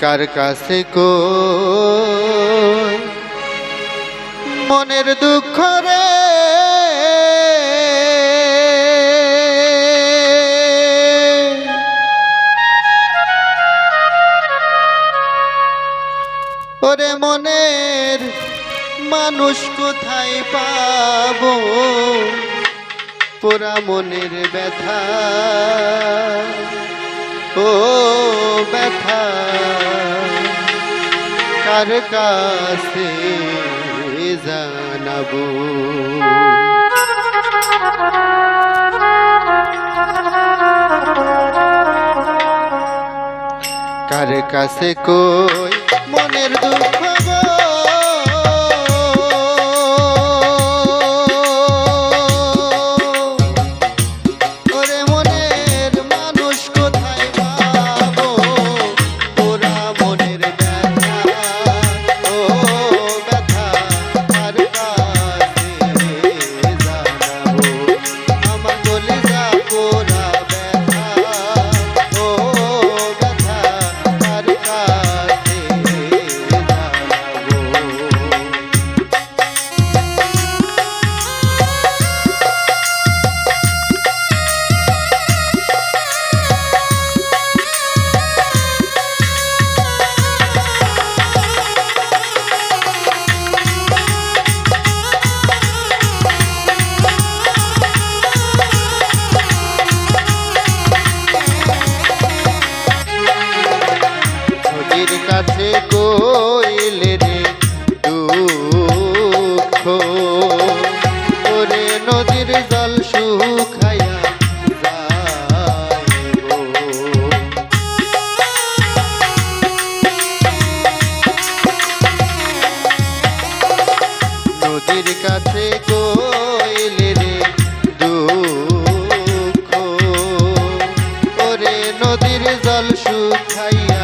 কার কাছে কো মনের দুঃখ রে। ওরে মনের মানুষ কোথায় পাব? পোরা মনের ব্যথা। ও ব্যথা। কার কাছে জানাব কার কাছে কই নদীর জল শুকাইয়া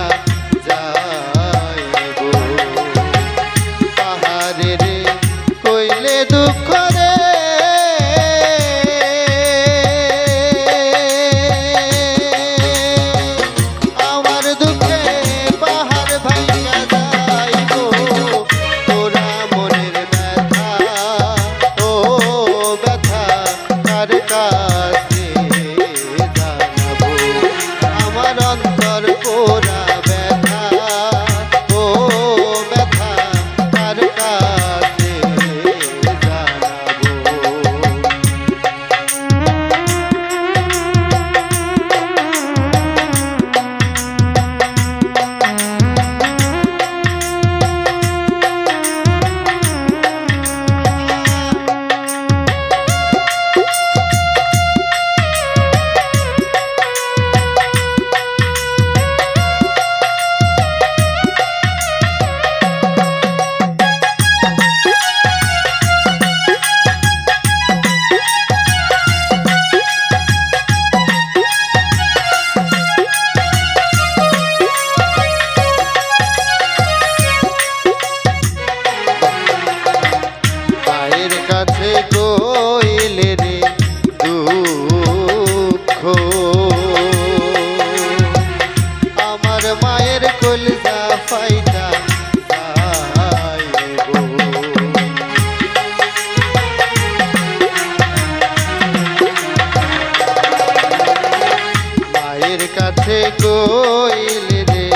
সাথে কইলে রে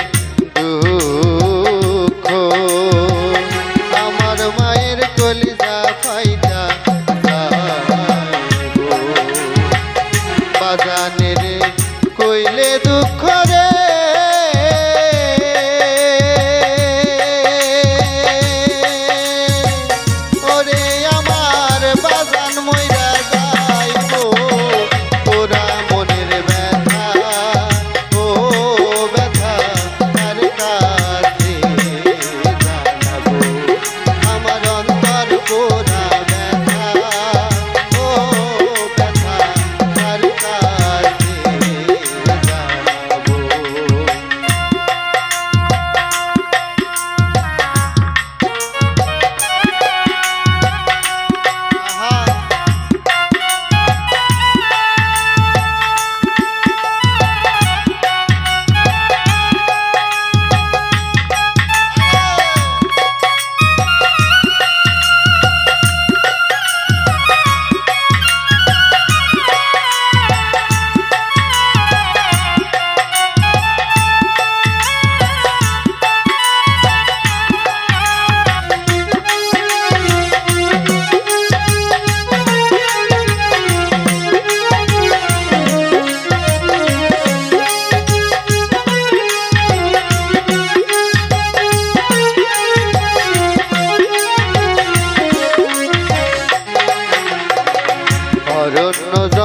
দুঃখ। আমার মায়ের কলিজা ফাইদা বাজানে কইলে দুঃখ রে জন্য